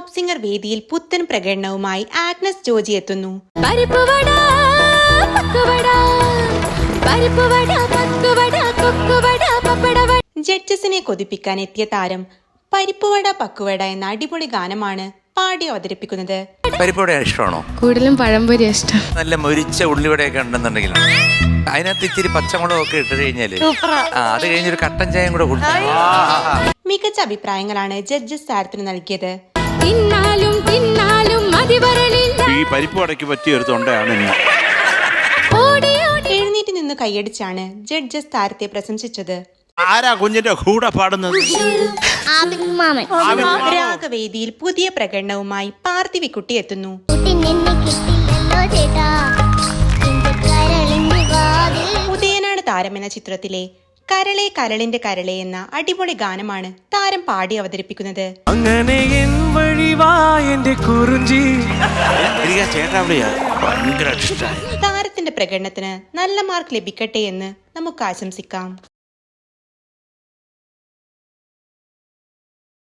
Top singer വേദിയിൽ പുത്തൻ പ്രകടനവുമായി Agnes Joji എത്തുന്നു. പരിപ്പുവട പക്കുവട പരിപ്പുവട പക്കുവട കൊക്കുവട പപ്പടവട ജഡ്ജസിനെ കൊതിപ്പിക്കാൻ എത്തിയ താരം പരിപ്പുവട പക്കുവട എന്ന അടിപൊളി ഗാനമാണ് പാടി അവതരിപ്പിക്കുന്നത്. പരിപ്പുവട ഇഷ്ടമാണോ? കൂടുതലും പഴംപൊരി ഇഷ്ടം. നല്ല മുരിച്ച ഉള്ളിവടയൊക്കെ ഉണ്ടെന്നുണ്ടെങ്കിൽ. അതിനകത്ത് ഇച്ചിരി പച്ചമുളകൊക്കെ ഇട്ട് കഴിഞ്ഞാൽ അത് കഴിഞ്ഞൊരു കട്ടൻ ചായയും കൂടെ മികച്ച അഭിപ്രായങ്ങളാണ് ജഡ്ജസ് താരത്തിന് നൽകിയത്. തിന്നാലും തിന്നാലും മതി വരലില്ല ഈ പരിപ്പ് വടയ്ക്ക് പറ്റിയ ഒരു തൊണ്ടയാണ് ഞാൻ ഓടി ഓടി. എഴുന്നേറ്റ് നിന്ന് കൈയടിച്ചാണ് ജഡ്ജസ് താരത്തെ പ്രശംസിച്ചത്. ആരാ കുഞ്ഞിന്റെ കൂടെ പാടുന്നത്? മാമൻ രാഗവേദിയിൽ പുതിയ പ്രകടനവുമായി പാർത്ഥിവിക്കുട്ടി എത്തുന്നു കുട്ടി നിന്നെ കിട്ടില്ലല്ലോ ചേട്ടാ എന്റെ കരളിന്റെ വാതിൽ. ഉദയനാണ് താരം എന്ന ചിത്രത്തിലെ കരളെ കരളിന്റെ കരളെ എന്ന അടിപൊളി ഗാനമാണ് താരം പാടി അവതരിപ്പിക്കുന്നത്. അങ്ങനെ താരത്തിന്റെ പ്രകടനത്തിന് നല്ല മാർക്ക് ലഭിക്കട്ടെ എന്ന് നമുക്ക് ആശംസിക്കാം.